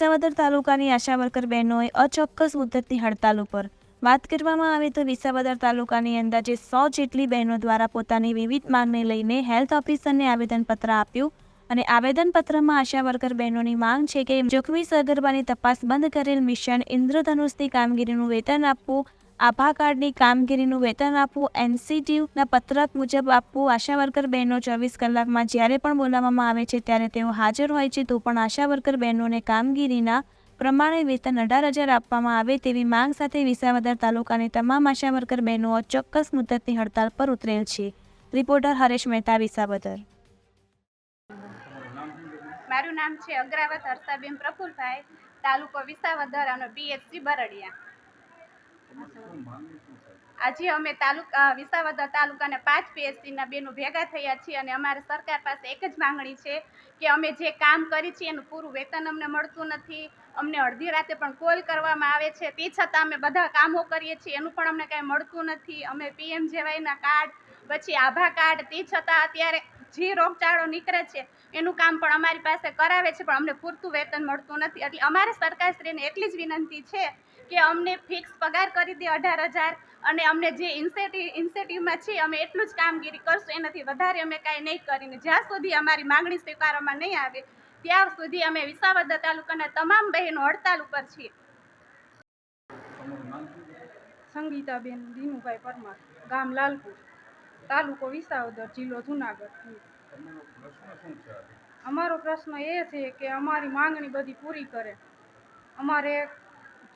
વિસાવદર તાલુકાની આશા વર્કર બહેનોએ અચોક્કસ મુદ્દતની હડતાલ ઉપર વાત કરવામાં આવે તો વિસાવદર તાલુકાની અંદાજે સો જેટલી બહેનો દ્વારા પોતાની વિવિધ માંગને લઈને હેલ્થ ઓફિસરને આવેદનપત્ર આપ્યું અને આવેદનપત્રમાં આશા વર્કર બહેનોની માંગ છે કે જોખમી સગર્ભાની તપાસ બંધ કરેલ મિશન ઇન્દ્રધનુષની કામગીરીનું વેતન આપવું આભા કાર્ડની કામગીરીનું વેતન આપવું એનસીટીયુના પત્રક મુજબ આપવું, આશા વર્કર બહેનો ચોવીસ કલાકમાં જ્યારે પણ બોલાવવામાં આવે છે ત્યારે તેઓ હાજર હોય છે તો પણ આશા વર્કર બહેનોને કામગીરીના પ્રમાણે વેતન અઢાર હજાર આપવામાં આવે તેવી માંગ સાથે વિસાવદર તાલુકાની તમામ આશા વર્કર બહેનો ચોક્કસ મુદતની હડતાલ પર ઉતરેલ છે. રિપોર્ટર હરેશ મહેતા, વિસાવદર. મારું નામ છે અગ્રાવત હર્ષાબેન પ્રફુલભાઈ, તાલુકો વિસાવદર અને પીએચસી બરડિયા. આજે અમે તાલુકા વિસાવદર તાલુકાના પાંચ પીએચસીના બેનો ભેગા થયા છીએ અને અમારે સરકાર પાસે એક જ માંગણી છે કે અમે જે કામ કરી છીએ એનું પૂરું વેતન અમને મળતું નથી. અમને અડધી રાતે પણ કોલ કરવામાં આવે છે. તે છતાં અમે બધા કામો કરીએ છીએ. એનું પણ અમને કાંઈ મળતું નથી. અમે પીએમ જેવાયના કાર્ડ, પછી આભા કાર્ડ, તે છતાં અત્યારે જે રોગચાળો નીકળે છે, એનું કામ પણ અમારી પાસે કરાવે છે, પણ અમને પૂરતું વેતન મળતું નથી. એટલે અમારે સરકારશ્રીને એટલી જ વિનંતી છે કે અમને ફિક્સ પગાર કરી દે અઢાર હજાર અને અમને જે ઇન્સેટિવ ઇન્સેટિવમાં છે અમે એટલું જ કામગીરી કરશું. એનાથી વધારે અમે કાંઈ નહીં કરીને. જ્યાં સુધી અમારી માંગણી સ્વીકારવામાં નહીં આવે, ત્યાં સુધી અમે વિસાવદર તાલુકાના તમામ બહેનો હડતાલ ઉપર છીએ. સંગીતાબેન દીનુભાઈ પરમાર, ગામ લાલપુર, તાલુકો વિસાવદર, જિલ્લો જુનાગઢ. અમારો પ્રશ્ન એ છે કે અમારી માંગણી બધી પૂરી કરે. અમારે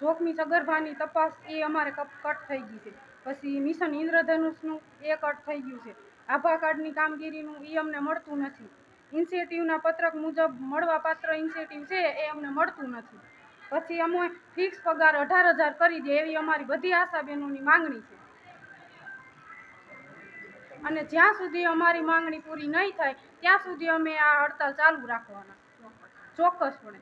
જોખમી સગર્ભાની તપાસ એ અમારે કટ થઈ ગઈ છે. પછી મિશન ઇન્દ્રધનુષનું એ કટ થઈ ગયું છે. આભા કાર્ડની કામગીરીનું એ અમને મળતું નથી. ઇન્સેટિવના પત્રક મુજબ મળવાપાત્ર ઇન્સેટિવ છે એ અમને મળતું નથી. પછી અમે ફિક્સ પગાર અઢાર હજાર કરી દે એવી અમારી બધી આશા બહેનોની માંગણી છે. અને જ્યાં સુધી અમારી માંગણી પૂરી નહીં થાય, ત્યાં સુધી અમે આ હડતાલ ચાલુ રાખવાના. ચોક્કસપણે.